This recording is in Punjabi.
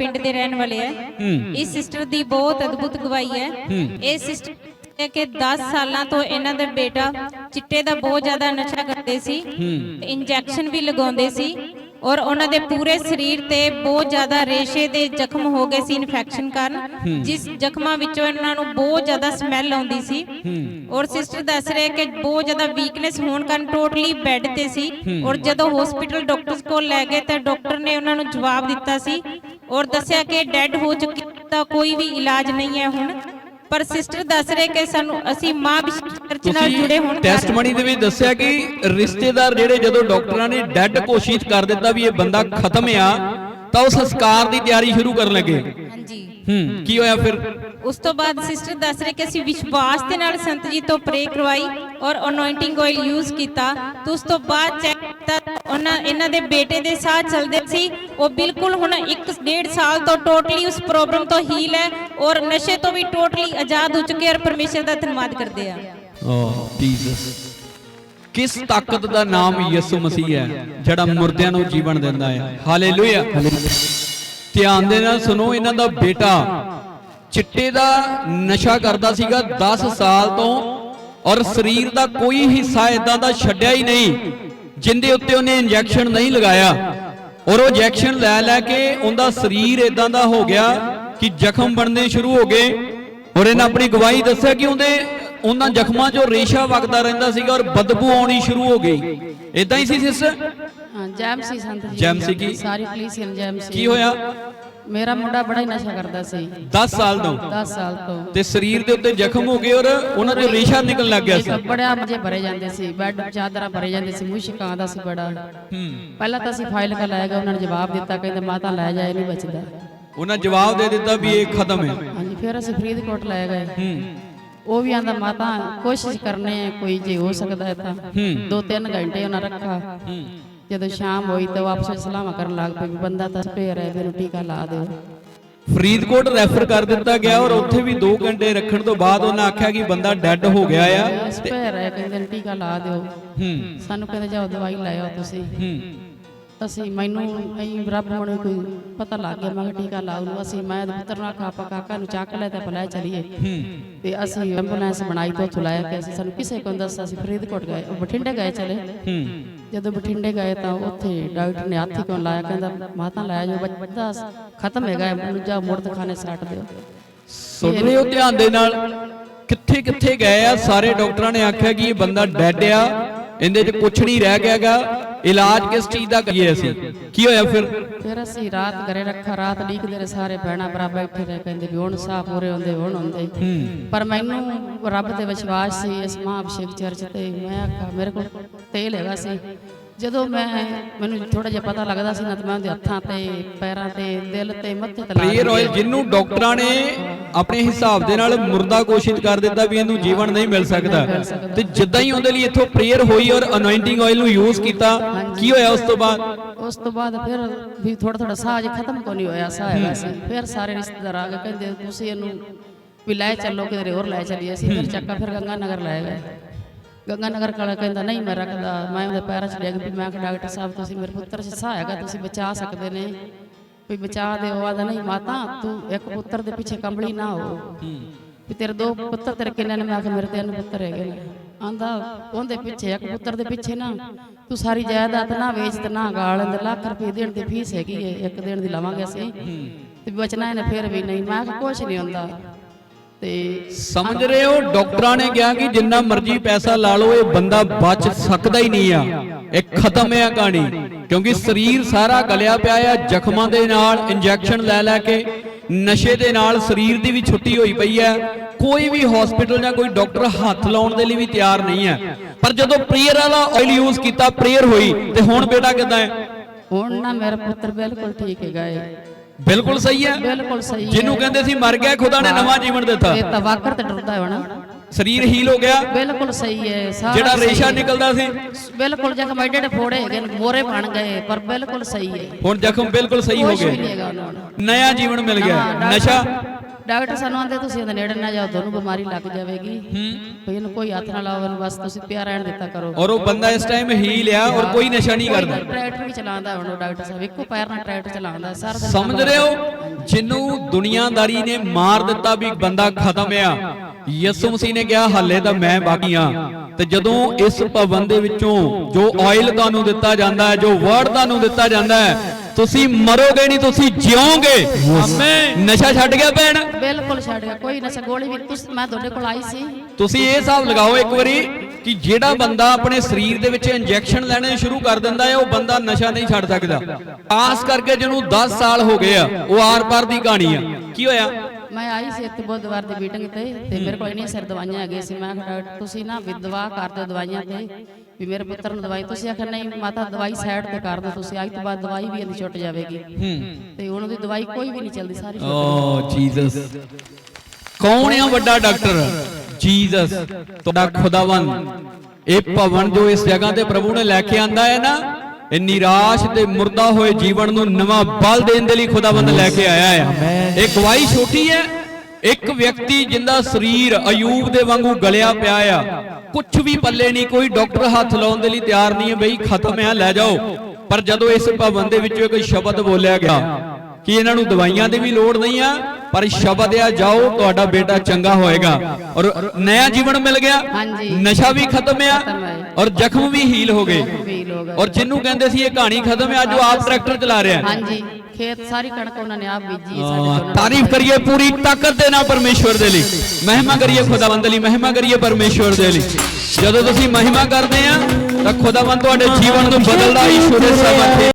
ਪਿੰਡ ਦੇ ਰਹਿਣ ਵਾਲੇ ਹੈ ਹੂੰ। ਇਸ ਸਿਸਟਰ ਦੀ ਬਹੁਤ ਅਦਭੁਤ ਗਵਾਹੀ ਹੈ। ਹੂੰ। ਇਹ ਸਿਸਟਰ ਕਿ 10 ਸਾਲਾਂ ਤੋਂ ਇਹਨਾਂ ਦਾ ਬੇਟਾ ਚਿੱਟੇ ਦਾ ਬਹੁਤ ਜ਼ਿਆਦਾ ਨਸ਼ਾ ਕਰਦੇ ਸੀ। ਇੰਜੈਕਸ਼ਨ ਵੀ ਲਗਾਉਂਦੇ ਸੀ ਔਰ ਉਹਨਾਂ ਦੇ ਪੂਰੇ ਸਰੀਰ ਤੇ ਬਹੁਤ ਜ਼ਿਆਦਾ ਰੇਸ਼ੇ ਦੇ ਜ਼ਖਮ ਹੋ ਗਏ ਸੀ ਇਨਫੈਕਸ਼ਨ ਕਾਰਨ ਜਿਸ ਜ਼ਖਮਾਂ ਵਿੱਚੋਂ ਇਹਨਾਂ ਨੂੰ ਬਹੁਤ ਜ਼ਿਆਦਾ ਸਮੈਲ ਆਉਂਦੀ ਸੀ। ਔਰ ਸਿਸਟਰ ਦੱਸ ਰਹੇ ਕਿ ਬਹੁਤ ਜ਼ਿਆਦਾ ਵੀਕਨੈਸ ਹੋਣ ਕਾਰਨ ਟੋਟਲੀ ਬੈੱਡ ਤੇ ਸੀ। ਔਰ ਜਦੋਂ ਹਸਪੀਟਲ ਡਾਕਟਰਸ ਕੋਲ ਲੈ ਗਏ ਤਾਂ ਡਾਕਟਰ ਨੇ ਉਹਨਾਂ ਨੂੰ ਜਵਾਬ ਦਿੱਤਾ ਸੀ ਔਰ ਦੱਸਿਆ ਕਿ ਡੈੱਡ ਹੋ ਚੁੱਕੀ ਤਾਂ ਕੋਈ ਵੀ ਇਲਾਜ ਨਹੀਂ ਹੈ ਹੁਣ। ਪਰ ਸਿਸਟਰ ਦੱਸ ਰਹੇ ਕਿ ਸਾਨੂੰ ਅਸੀਂ ਮਾਂ ਚਰਚ ਨਾਲ ਜੁੜੇ ਹੋਣ ਟੈਸਟਮਨੀ ਦੇ ਵਿੱਚ ਦੱਸਿਆ ਕਿ ਰਿਸ਼ਤੇਦਾਰ ਜਿਹੜੇ ਜਦੋਂ ਡਾਕਟਰਾਂ ਨੇ ਡੈੱਡ ਘੋਸ਼ਿਤ ਕਰ ਦਿੱਤਾ ਵੀ ਇਹ ਬੰਦਾ ਖਤਮ ਆ ਤਾਂ ਉਹ ਸੰਸਕਾਰ ਦੀ ਤਿਆਰੀ ਸ਼ੁਰੂ ਕਰਨ ਲੱਗੇ। ਹਾਂਜੀ। ਹੂੰ ਕੀ ਹੋਇਆ ਫਿਰ? ਉਸ ਤੋਂ ਬਾਅਦ ਸਿਸਟਰ ਦੱਸ ਰਹੇ ਕਿ ਅਸੀਂ ਵਿਸ਼ਵਾਸ ਦੇ ਨਾਲ ਸੰਤ ਜੀ ਤੋਂ ਪ੍ਰੇ ਕਰਵਾਈ। ਔਰ ਅਨੋਇੰਟਿੰਗ ਆਇਲ ਯੂਜ਼ ਕੀਤਾ। ਤੇ ਉਸ ਤੋਂ ਬਾਅਦ ਚੈੱਕ ਕੀਤਾ, ਉਹਨਾਂ, ਇਹਨਾਂ ਦੇ ਬੇਟੇ ਦੇ ਸਾਹ ਚੱਲਦੇ ਸੀ। ਉਹ ਬਿਲਕੁਲ ਹੁਣ 1.5 ਸਾਲ ਤੋਂ ਟੋਟਲੀ ਉਸ ਪ੍ਰੋਬਲਮ ਤੋਂ ਹੀਲ ਹੈ ਔਰ ਨਸ਼ੇ ਤੋਂ ਵੀ ਟੋਟਲੀ ਆਜ਼ਾਦ ਹੋ ਚੁੱਕੇ ਔਰ ਪਰਮੇਸ਼ਰ ਦਾ ਧੰਨਵਾਦ ਕਰਦੇ ਆ। oh, ਓ ਜੀਸਸ ਕਿਸ ਤਾਕਤ ਦਾ ਨਾਮ ਯਿਸੂ ਮਸੀਹ ਹੈ, ਜਿਹੜਾ ਮੁਰਦਿਆਂ ਨੂੰ ਜੀਵਨ ਦਿੰਦਾ ਹੈ? ਹਾਲੇਲੂਇਆ ਧਿਆਨ ਦੇ ਨਾਲ ਸੁਣੋ, ਇਹਨਾਂ ਦਾ ਬੇਟਾ ਚਿੱਟੇ ਦਾ ਨਸ਼ਾ ਕਰਦਾ ਸੀਗਾ 10 ਸਾਲ ਤੋਂ ਔਰ ਸਰੀਰ ਦਾ ਕੋਈ ਹਿੱਸਾ ਇਦਾਂ ਦਾ ਛੱਡਿਆ ਹੀ ਨਹੀਂ ਜਿੰਦੇ ਉੱਤੇ ਉਹਨੇ ਇੰਜੈਕਸ਼ਨ ਨਹੀਂ ਲਗਾਇਆ। ਔਰ ਉਹ ਇੰਜੈਕਸ਼ਨ ਲੈ ਲੈ ਕੇ ਉਹਦਾ ਸਰੀਰ ਇਦਾਂ ਦਾ ਹੋ ਗਿਆ ਕਿ ਜ਼ਖਮ ਬਣਨੇ ਸ਼ੁਰੂ ਹੋ ਗਏ। ਔਰ ਇਹਨਾਂ ਆਪਣੀ ਗਵਾਹੀ ਦੱਸਿਆ ਕਿ ਉਹਦੇ ਉਹਨਾਂ ਜ਼ਖਮਾਂ 'ਚੋਂ ਰੇਸ਼ਾ ਵਗਦਾ ਰਹਿੰਦਾ ਸੀਗਾ ਔਰ ਬਦਬੂ ਆਉਣੀ ਸ਼ੁਰੂ ਹੋ ਗਈ। ਇਦਾਂ ਹੀ ਸੀ ਸਿਸਟਰ? ਹਾਂ ਜੈਮ ਸੀ ਸੰਤ ਜੀ। ਜੈਮ ਸੀ ਕੀ? ਸਾਰੀ ਕਲੀਸੀਅਨ ਜੈਮ ਸੀ। ਕੀ ਹੋਇਆ? ਮੇਰਾ ਮੁੰਡਾ ਬੜਾ ਹੀ ਨਸ਼ਾ ਕਰਦਾ ਸੀ। 10 ਸਾਲ ਤੋਂ। 10 ਸਾਲ ਤੋਂ। ਤੇ ਸਰੀਰ ਦੇ ਉੱਤੇ ਜ਼ਖਮ ਹੋ ਗਏ ਔਰ ਉਹਨਾਂ 'ਚੋਂ ਰੇਸ਼ਾ ਨਿਕਲਣ ਲੱਗ ਗਿਆ ਸੀ। ਬੜਾ ਮੁਝੇ ਭਰੇ ਜਾਂਦੇ ਸੀ। ਬੈੱਡ ਚਾਦਰਾਂ ਭਰੇ ਜਾਂਦੇ ਸੀ। ਮੁਸ਼ਕ ਆਉਂਦਾ ਸੀ ਬੜਾ। ਹੂੰ। ਪਹਿਲਾਂ ਤਾਂ ਅਸੀਂ ਫਾਈਲ ਕਾ ਲਾਇਆ ਗਿਆ ਉਹਨਾਂ ਨੇ ਜਵਾਬ ਦਿੱਤਾ ਕਹਿੰਦੇ ਮਾਤਾ ਲੈ ਜਾ ਇਹ ਨਹੀਂ ਬਚਦਾ। ਉਹਨਾਂ ਜਵਾਬ ਦੇ ਦਿੱਤਾ ਵੀ ਇਹ ਖਤਮ ਹੈ। ਹਾਂਜੀ ਫਿਰ ਅਸੀਂ ਫਰੀਦਕੋਟ ਲੈ ਗਏ ਹੂੰ। ਉਹ ਵੀ ਆਂਦਾ ਮਾਤਾ ਕੋਸ਼ਿਸ਼ ਕਰਨੇ ਕੋਈ ਜੇ ਹੋ ਸਕਦਾ ਹੈ ਤਾਂ। ਹੂੰ। ਦੋ ਤਿੰਨ ਘੰਟੇ ਉਹਨਾਂ ਰੱਖਾ। ਹੂੰ। ਜਦੋਂ ਸ਼ਾਮ ਹੋਈ ਤਾਂ ਵਾਪਸ ਸਲਾਮਾ ਕਰਨ ਲੱਗ ਪਏ ਬੰਦਾ ਤਾਂ ਸਪੇਅਰ ਹੈ ਫਿਰ ਟੀਕਾ ਲਾ ਦਿਓ। ਫਰੀਦਕੋਟ ਰੈਫਰ ਕਰ ਦਿੱਤਾ ਗਿਆ ਔਰ ਉੱਥੇ ਵੀ 2 ਘੰਟੇ ਰੱਖਣ ਤੋਂ ਬਾਅਦ ਉਹਨਾਂ ਆਖਿਆ ਕਿ ਬੰਦਾ ਡੈੱਡ ਹੋ ਗਿਆ ਆ। ਸਪੇਅਰ ਹੈ ਕਹਿੰਦੇ ਟੀਕਾ ਲਾ ਦਿਓ। ਹੂੰ। ਸਾਨੂੰ ਕਹਿੰਦੇ ਜਾਓ ਦਵਾਈ ਲੈ ਆਓ ਤੁਸੀਂ। ਹੂੰ। ਅਸੀਂ ਮੈਨੂੰ ਅਸੀਂ ਰੱਬ ਨੂੰ ਕੋਈ ਪਤਾ ਲੱਗ ਗਿਆ ਮੈਂ ਕਿਹਾ ਟੀਕਾ ਲਾਉ ਨੂੰ ਅਸੀਂ ਮੈਂ ਪੁੱਤਰ ਨੂੰ ਆਖਿਆ ਆਪਾਂ ਕਾਕਾ ਨੂੰ ਚੱਕ ਲੈ ਤੇ ਲੈ ਚਲੀਏ। ਹੂੰ। ਤੇ ਅਸੀਂ ਐਂਬੂਲੈਂਸ ਬਣਾਈ ਤੋਂ ਉੱਥੋਂ ਲਾਇਆ ਕਿ ਅਸੀਂ ਸਾਨੂੰ ਕਿਸੇ ਕੋਲ ਦੱਸਿਆ ਅਸੀਂ ਫਰੀਦਕੋਟ ਗਏ ਬਠਿੰਡੇ ਗਏ ਚਲੇ। ਹੂੰ। ਜਦੋਂ ਬਠਿੰਡੇ ਗਏ ਤਾਂ ਉੱਥੇ ਡਾਕਟਰ ਨੇ ਹੱਥੀ ਕਿਉਂ ਲਾਇਆ? ਕਹਿੰਦਾ ਮਾਤਾ ਲੈ ਜਾਓ ਬੱਚਾ ਖਤਮ ਹੈਗਾ ਹੈ, ਮੈਨੂੰ ਜਾ ਮੁਰਦ ਖਾਨੇ ਛੱਡ ਦਿਓ। ਸੁਣ ਰਹੇ ਹੋ ਧਿਆਨ ਦੇ ਨਾਲ? ਕਿੱਥੇ ਕਿੱਥੇ ਗਏ ਆ? ਸਾਰੇ ਡਾਕਟਰਾਂ ਨੇ ਆਖਿਆ ਕਿ ਇਹ ਬੰਦਾ ਡੈਡ ਆ ਇਹਦੇ 'ਚ ਕੁਝ ਨਹੀਂ ਰਹਿ ਗਿਆਗਾ ਇਲਾਜ ਕਿਸ ਚੀਜ਼ ਦਾ ਕਰੀਏ ਅਸੀਂ? ਕੀ ਹੋਇਆ ਫਿਰ? ਫਿਰ ਅਸੀਂ ਰਾਤ ਘਰੇ ਰੱਖਾ ਰਾਤ ਲੀਕਦੇ ਰਹੇ ਸਾਰੇ ਭੈਣਾਂ ਭਰਾ ਬੈਠੇ ਰਹੇ ਕਹਿੰਦੇ ਵੀ ਹੁਣ ਸਾਹ ਪੂਰੇ ਹੁੰਦੇ ਹੁਣ ਹੁੰਦੇ। ਪਰ ਮੈਨੂੰ ਰੱਬ ਤੇ ਵਿਸ਼ਵਾਸ ਸੀ ਇਸ ਮਹਾਂਅਭਿਸ਼ੇਕ ਚਰਚ ਤੇ। ਮੈਂ ਆਖਿਆ ਮੇਰੇ ਕੋਲ ਤੇਲ ਹੈਗਾ ਸੀ। ਜਦੋਂ ਮੈਂ ਮੈਨੂੰ ਥੋੜਾ ਜਿਹਾ ਪਤਾ ਲੱਗਦਾ ਸੀ ਨਾ ਤਾਂ ਮੈਂ ਉਹਦੇ ਹੱਥਾਂ ਤੇ ਪੈਰਾਂ ਤੇ ਦਿਲ ਤੇ ਮੱਥੇ ਤੇ ਲਾ ਪ੍ਰੇਅਰ ਆਇਲ ਜਿਹਨੂੰ ਡਾਕਟਰਾਂ ਨੇ ਆਪਣੇ ਹਿਸਾਬ ਦੇ ਨਾਲ ਮੁਰਦਾ ਘੋਸ਼ਿਤ ਕਰ ਦਿੱਤਾ ਵੀ ਇਹਨੂੰ ਜੀਵਨ ਨਹੀਂ ਮਿਲ ਸਕਦਾ। ਤੇ ਜਿੱਦਾਂ ਹੀ ਉਹਦੇ ਲਈ ਇੱਥੋਂ ਪ੍ਰੇਅਰ ਹੋਈ ਔਰ ਅਨੋਇੰਟਿੰਗ ਆਇਲ ਨੂੰ ਯੂਜ਼ ਕੀਤਾ ਕੀ ਹੋਇਆ ਉਸ ਤੋਂ ਬਾਅਦ? ਉਸ ਤੋਂ ਬਾਅਦ ਫਿਰ ਵੀ ਥੋੜਾ ਥੋੜਾ ਸਾਹ ਜਿਹਾ ਖਤਮ ਕੋ ਨਹੀਂ ਹੋਇਆ ਸਾਹ ਹੈਗਾ ਸੀ। ਫਿਰ ਸਾਰੇ ਰਿਸ਼ਤੇਦਾਰ ਆ ਗਏ ਕਹਿੰਦੇ ਤੁਸੀਂ ਇਹਨੂੰ ਵੀ ਲੈ ਚੱਲੋ ਕਿਧਰੇ ਹੋਰ ਲੈ ਚੱਲੀਏ ਅਸੀਂ ਫਿਰ ਚੱਕਾ ਫਿਰ ਗੰਗਾ ਨਗਰ ਲੈ ਗਏ। ਗੰਗਾ ਨਗਰ ਕਾਲਾ ਕਹਿੰਦਾ, ਨਹੀਂ ਮੈਂ ਰੱਖਦਾ, ਮੈਂ ਉਹਦੇ ਪੈਰਾਂ 'ਚ ਡਿੱਗ ਵੀ ਮੈਂ ਕਿ ਡਾਕਟਰ ਸਾਹਿਬ, ਤੁਸੀਂ ਮੇਰੇ ਪੁੱਤਰ 'ਚ ਸਾਹ ਹੈਗਾ, ਤੁਸੀਂ ਬਚਾ ਸਕਦੇ ਨੇ। ਵੀ ਬਚਾ ਦਿਓ ਆਦਾ ਨਹੀਂ ਮਾਤਾ, ਤੂੰ ਇੱਕ ਪੁੱਤਰ ਦੇ ਪਿੱਛੇ ਕੰਬਲੀ ਨਾ ਹੋ। ਵੀ ਤੇਰੇ ਦੋ ਪੁੱਤਰ ਤੇਰੇ ਕਿੰਨੇ ਨੇ? ਮੈਂ ਕਿ ਮੇਰੇ ਤਿੰਨ ਪੁੱਤਰ ਹੈਗੇ ਨੇ। ਆਂਦਾ ਉਹਦੇ ਪਿੱਛੇ, ਇੱਕ ਪੁੱਤਰ ਦੇ ਪਿੱਛੇ ਨਾ, ਤੂੰ ਸਾਰੀ ਜਾਇਦਾਦ ਨਾ ਵੇਚ ਤੇ ਨਾ ਗਾਲ ਅੰਦਰ ਲੱਖ ਰੁਪਏ ਦੇਣ ਦੀ ਫੀਸ ਹੈਗੀ ਏ, ਇੱਕ ਦੇਣ ਦੀ ਲਵਾਂਗੇ ਅਸੀਂ। ਤੇ ਬਚਣਾ ਇਹਨੇ ਫਿਰ ਵੀ ਨਹੀਂ। ਮੈਂ ਕਿ ਕੁਛ ਨਹੀਂ ਹੁੰਦਾ। ਤੇ ਸਮਝ ਰਹੇ ਹੋ? ਡਾਕਟਰਾਂ ਨੇ ਕਿਹਾ ਕਿ ਜਿੰਨਾ ਮਰਜ਼ੀ ਪੈਸਾ ਲਾ ਲਓ ਇਹ ਬੰਦਾ ਬਚ ਸਕਦਾ ਹੀ ਨਹੀਂ ਆ। ਇਹ ਖਤਮ ਹੈ ਕਹਾਣੀ। ਕਿਉਂਕਿ ਸਰੀਰ ਸਾਰਾ ਗਲਿਆ ਪਿਆ ਆ ਜ਼ਖਮਾਂ ਦੇ ਨਾਲ ਇੰਜੈਕਸ਼ਨ ਲੈ ਲੈ ਕੇ ਨਸ਼ੇ ਦੇ ਨਾਲ ਸਰੀਰ ਦੀ ਵੀ ਛੁੱਟੀ ਹੋਈ ਪਈ ਹੈ ਕੋਈ ਵੀ ਹਸਪੀਟਲ ਜਾਂ ਕੋਈ ਡਾਕਟਰ ਹੱਥ ਲਾਉਣ ਦੇ ਲਈ ਵੀ ਤਿਆਰ ਨਹੀਂ ਹੈ ਪਰ ਜਦੋਂ ਪ੍ਰੇਅਰ ਵਾਲਾ ਆਇਲ ਯੂਜ਼ ਕੀਤਾ ਪ੍ਰੇਅਰ ਹੋਈ ਤੇ ਹੁਣ ਬੇਟਾ ਕਿਦਾਂ ਹੈ? ਹੁਣ ਨਾ ਮੇਰਾ ਪੁੱਤਰ ਬਿਲਕੁਲ ਠੀਕ ਹੈਗਾ ਏ। ਬਿਲਕੁਲ ਸਹੀ ਹੈ। ਬਿਲਕੁਲ ਸਹੀ ਹੈ। ਜਿਹਨੂੰ ਕਹਿੰਦੇ ਸੀ ਮਰ ਗਿਆ ਖੁਦਾ ਨੇ ਨਵਾਂ ਜੀਵਨ ਦਿੱਤਾ। ਇਹ ਤਾਂ ਵਾਕਰ ਤੇ ਡਰਦਾ ਹੈ ਹੁਣ। ਸਰੀਰ ਹੀਲ ਹੋ ਗਿਆ। ਬਿਲਕੁਲ ਸਹੀ ਹੈ ਸਾਰਾ ਜਿਹੜਾ ਰੇਸ਼ਾ। ਨਿਕਲਦਾ ਸੀ। ਬਿਲਕੁਲ ਜਖਮ ਐਡੇ ਐਡੇ ਫੋੜੇ ਹੈਗੇ ਮੋਰੇ ਬਣ ਗਏ ਪਰ ਬਿਲਕੁਲ ਸਹੀ ਹੈ। ਹੁਣ ਜ਼ਖਮ ਬਿਲਕੁਲ ਸਹੀ ਹੋ ਗਏ। ਹੈਗਾ ਉਹਨਾਂ ਨੂੰ। ਨਇਆ ਜੀਵਨ ਮਿਲ ਗਿਆ। ਨਸ਼ਾ ਡਾਕਟਰ ਸਾਨੂੰ ਆਂਦੇ ਤੁਸੀਂ ਇਹਦੇ ਨੇੜੇ ਨਾ ਜਾਓ ਤੁਹਾਨੂੰ ਬਿਮਾਰੀ ਲੱਗ ਜਾਵੇਗੀ। ਵੀ ਇਹਨੂੰ ਕੋਈ ਹੱਥ ਨਾ ਲਾਓ ਇਹਨੂੰ ਬਸ ਤੁਸੀਂ ਪਿਆ ਰਹਿਣ ਦਿੱਤਾ ਕਰੋ। ਔਰ ਉਹ ਬੰਦਾ ਇਸ ਟਾਈਮ ਹੀਲ ਆ ਔਰ ਕੋਈ ਨਸ਼ਾ ਨਹੀਂ ਕਰਦਾ। ਟਰੈਕਟਰ ਵੀ ਚਲਾਉਂਦਾ ਹੁਣ ਡਾਕਟਰ ਸਾਹਿਬ ਇੱਕੋ ਪੈਰ ਨਾਲ ਟਰੈਕਟਰ ਚਲਾਉਂਦਾ ਸਾਰਾ ਸਮਝ ਰਹੇ ਹੋ? ਜਿਹਨੂੰ ਦੁਨੀਆਦਾਰੀ ਨੇ ਮਾਰ ਦਿੱਤਾ ਵੀ ਬੰਦਾ ਖਤਮ ਆ। ਯਿਸੂ ਮਸੀਹ ਨੇ ਕਿਹਾ ਹੱਲੇ ਤਾਂ ਮੈਂ ਬਾਕੀ ਆ। ਤੇ ਜਦੋਂ ਇਸ ਭਵਨ ਦੇ ਵਿੱਚੋਂ ਜੋ ਆਇਲ ਤੁਹਾਨੂੰ ਦਿੱਤਾ ਜਾਂਦਾ ਹੈ ਜੋ ਵਰਡ ਤੁਹਾਨੂੰ ਦਿੱਤਾ ਜਾਂਦਾ ਹੈ ਤੁਸੀਂ ਮਰੋਗੇ ਨਹੀਂ ਤੁਸੀਂ ਜਿਓਗੇ ਆਮੇਨ। ਨਸ਼ਾ ਛੱਡ ਗਿਆ ਭੈਣ? ਬਿਲਕੁਲ ਛੱਡ ਗਿਆ ਕੋਈ ਨਸ਼ਾ ਗੋਲੀ ਵੀ ਤੁਸੀਂ ਮੈਂ ਤੁਹਾਡੇ ਕੋਲ ਆਈ ਸੀ। ਤੁਸੀਂ ਇਹ ਹਿਸਾਬ ਲਗਾਓ ਇੱਕ ਵਾਰੀ ਕਿ ਜਿਹੜਾ ਬੰਦਾ ਆਪਣੇ ਸਰੀਰ ਦੇ ਵਿੱਚ ਇੰਜੈਕਸ਼ਨ ਲੈਣੇ ਸ਼ੁਰੂ ਕਰ ਦਿੰਦਾ ਹੈ ਉਹ ਬੰਦਾ ਨਸ਼ਾ ਨਹੀਂ ਛੱਡ ਸਕਦਾ। ਖਾਸ ਕਰਕੇ ਜਿਹਨੂੰ 10 ਸਾਲ ਹੋ ਗਏ ਆ ਉਹ ਆਰ-ਪਾਰ ਦੀ ਕਹਾਣੀ ਆ। ਕੀ ਹੋਇਆ? ਮੈਂ ਆਈ ਸੀ ਇੱਥੇ ਬੁੱਧਵਾਰ ਦੀ ਮੀਟਿੰਗ ਤੇ ਤੇ ਮੇਰੇ ਕੋਲ ਇੰਨੀਆਂ ਸਿਰ ਦਵਾਈਆਂ ਹੈਗੀਆਂ ਸੀ। ਮੈਂ ਕਿਹਾ ਡਾਕਟਰ ਤੁਸੀਂ ਨਾ ਵਿਦਵਾ ਕਰ ਦਿਓ ਦਵਾਈਆਂ ਤੇ। ਵੀ ਮੇਰੇ ਪੁੱਤਰ ਨੂੰ ਦਵਾਈ ਤੁਸੀਂ ਆਖਿਆ ਨਹੀਂ ਮਾਤਾ ਦਵਾਈ ਸਾਈਡ ਤੇ ਕਰ ਦਿਓ ਤੁਸੀਂ ਅੱਜ ਤੋਂ ਬਾਅਦ ਦਵਾਈ ਵੀ ਇਹਦੀ ਛੁੱਟ ਜਾਵੇਗੀ। ਹੂੰ। ਤੇ ਉਹਨਾਂ ਦੀ ਦਵਾਈ ਕੋਈ ਵੀ ਨਹੀਂ ਚੱਲਦੀ ਸਾਰੀ ਛੁੱਟ ਓ ਜੀਸਸ। ਕੌਣ ਆ ਵੱਡਾ ਡਾਕਟਰ? ਜੀਸਸ ਤੁਹਾਡਾ ਖੁਦਾਵੰਦ। ਇਹ ਭਵਨ ਜੋ ਇਸ ਜਗ੍ਹਾ ਤੇ ਪ੍ਰਭੂ ਨੇ ਲੈ ਕੇ ਆਂਦਾ ਹੈ ਨਾ ਇਹ ਨਿਰਾਸ਼ ਤੇ ਮੁਰਦਾ ਹੋਏ ਜੀਵਨ ਨੂੰ ਨਵਾਂ ਬਲ ਦੇਣ ਦੇ ਲਈ ਖੁਦਾਵੰਦ ਲੈ ਕੇ ਆਇਆ ਹੈ। ਇਹ ਗਵਾਹੀ ਛੋਟੀ ਹੈ ਇੱਕ ਵਿਅਕਤੀ ਜਿੰਦਾ ਸਰੀਰ ਅਯੂਬ ਦੇ ਵਾਂਗੂ ਗਲਿਆ ਪਿਆ ਆ ਕੁਝ ਵੀ ਪੱਲੇ ਨਹੀਂ ਕੋਈ ਡਾਕਟਰ ਹੱਥ ਲਾਉਣ ਦੇ ਲਈ ਤਿਆਰ ਨਹੀਂ ਹੈ ਬਈ ਖਤਮ ਆ ਲੈ ਜਾਓ। ਪਰ ਜਦੋਂ ਇਸ ਭਵਨ ਦੇ ਵਿੱਚੋਂ ਇੱਕ ਸ਼ਬਦ ਬੋਲਿਆ ਗਿਆ ਕਿ ਇਹਨਾਂ ਨੂੰ ਦਵਾਈਆਂ ਦੀ ਵੀ ਲੋੜ ਨਹੀਂ ਆ ਪਰ ਸ਼ਬਦ ਆ ਜਾਓ ਤੁਹਾਡਾ ਬੇਟਾ ਚੰਗਾ ਹੋਏਗਾ। ਔਰ ਨਇਆ ਜੀਵਨ ਮਿਲ ਗਿਆ। ਨਸ਼ਾ ਵੀ ਖਤਮ ਆ। ਔਰ ਜ਼ਖਮ ਵੀ ਹੀਲ ਹੋ ਗਏ। ਔਰ ਜਿਹਨੂੰ ਕਹਿੰਦੇ ਸੀ ਇਹ ਕਹਾਣੀ ਖਤਮ ਹੈ ਅੱਜ ਉਹ ਆਪ ਟਰੈਕਟਰ ਚਲਾ ਰਿਹਾ। ਹੈ ਹਾਂਜੀ। ਖੇਤ ਸਾਰੀ ਕਣਕ ਉਹਨਾਂ ਨੇ ਆਪ ਬੀਜੀ ਸਾਡੇ ਤਾਰੀਫ ਕਰੀਏ ਪੂਰੀ ਤਾਕਤ ਦੇ ਨਾਲ ਪਰਮੇਸ਼ਵਰ ਦੇ ਲਈ। ਮਹਿਮਾ ਕਰੀਏ ਖੁਦਾਵੰਦ ਲਈ ਮਹਿਮਾ ਕਰੀਏ ਪਰਮੇਸ਼ਵਰ ਦੇ ਲਈ। ਜਦੋਂ ਤੁਸੀਂ ਮਹਿਮਾ ਕਰਦੇ ਆ ਤਾਂ ਖੁਦਾਵੰਦ ਤੁਹਾਡੇ ਜੀਵਨ ਨੂੰ ਬਦਲਦਾ ਈਸ਼ਵਰ ਦੇ ਸਮਰਥ